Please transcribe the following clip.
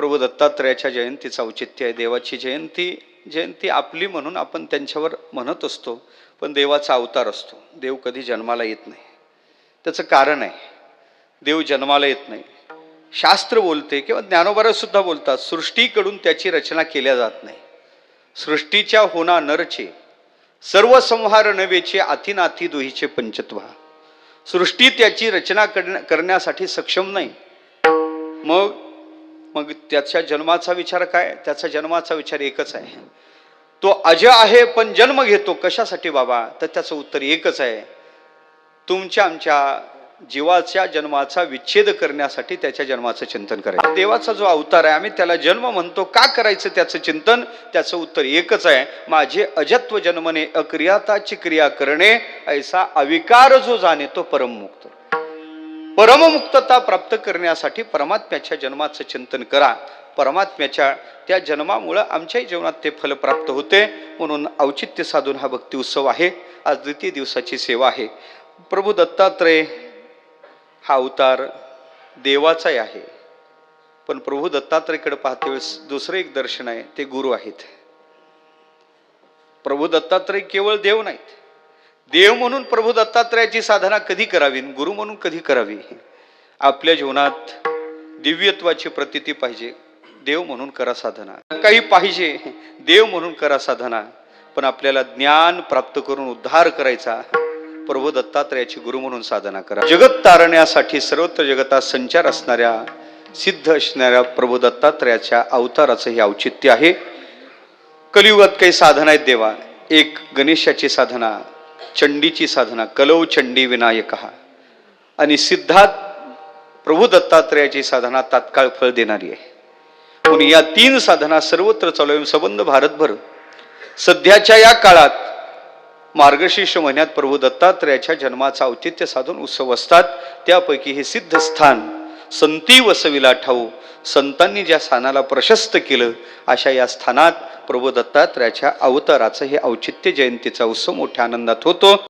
प्रभू दत्तात्रयाच्या जयंतीचं औचित्य आहे. देवाची जयंती जयंती आपली म्हणून आपण त्यांच्यावर म्हणत असतो पण देवाचा अवतार असतो. देव कधी जन्माला येत नाही. त्याचं कारण आहे देव जन्माला येत नाही. शास्त्र बोलते किंवा ज्ञानोबारा सुद्धा बोलतात सृष्टीकडून त्याची रचना केल्या जात नाही. सृष्टीच्या होना नरचे सर्व संहार नवेचे अतिनाथी दुहीचे पंचत्वा. सृष्टी त्याची रचना करण्या- करण्यासाठी सक्षम नाही. मग मग त्याच्या जन्माचा विचार काय? त्याचा जन्माचा विचार एकच आहे. तो अज आहे पण जन्म घेतो. कशासाठी बाबा? तर त्याचं उत्तर एकच आहे. तुमच्या आमच्या जीवाच्या जन्माचा विच्छेद करण्यासाठी त्याच्या जन्माचं चिंतन करायचं. देवाचा जो अवतार आहे आम्ही त्याला जन्म म्हणतो. का करायचं त्याचं चिंतन? त्याचं उत्तर एकच आहे. माझे अजत्व जन्मने अक्रियाताची क्रिया करणे ऐसा अविकार जो जाणे तो परममुक्त परममुक्तता प्राप्त करण्यासाठी परमात्म्याच्या जन्माचं चिंतन करा. परमात्म्याच्या त्या जन्मामुळं आमच्याही जीवनात ते फल प्राप्त होते. म्हणून औचित्य साधून हा भक्ती उत्सव आहे. आज द्वितीय दिवसाची सेवा आहे. प्रभू दत्तात्रय हा अवतार देवाचाही आहे. पण प्रभू दत्तात्रयकडे पाहते वेळेस दुसरं एक दर्शन आहे. ते गुरु आहेत. प्रभू दत्तात्रय केवळ देव नाहीत. देव म्हणून प्रभू दत्तात्रयाची साधना कधी करावी गुरु म्हणून कधी करावी? आपल्या जीवनात दिव्यत्वाची प्रतीती पाहिजे. देव म्हणून करा साधना. काही पाहिजे देव म्हणून करा साधना. पण आपल्याला ज्ञान प्राप्त करून उद्धार करायचा प्रभू दत्तात्रयाची गुरु म्हणून साधना करा. जगत तारण्यासाठी सर्वत्र जगतात संचार असणाऱ्या सिद्ध असणाऱ्या प्रभू दत्तात्रयाच्या अवताराचं हे औचित्य आहे. कलियुगात काही साधना आहेत देवा. एक गणेशाची साधना चंडीची साधना कलव चंडी विनायक. आणि सिद्धात प्रभू दत्तात्रयाची साधना तात्काळ फळ देणारी आहे. म्हणून या तीन साधना सर्वत्र चालू आहे. संबंध भारतभर. सध्याच्या या काळात मार्गशीर्ष महिन्यात प्रभू दत्तात्रयाच्या जन्माचा औचित्य साधून उत्सव असतात. त्यापैकी हे सिद्ध स्थान संती वसविला ठाऊ. संतांनी ज्या स्थानाला प्रशस्त केलं अशा या स्थानात प्रभू दत्तात्रयाच्या अवताराचं हे औचित्य जयंतीचा उत्सव मोठ्या आनंदात होतो.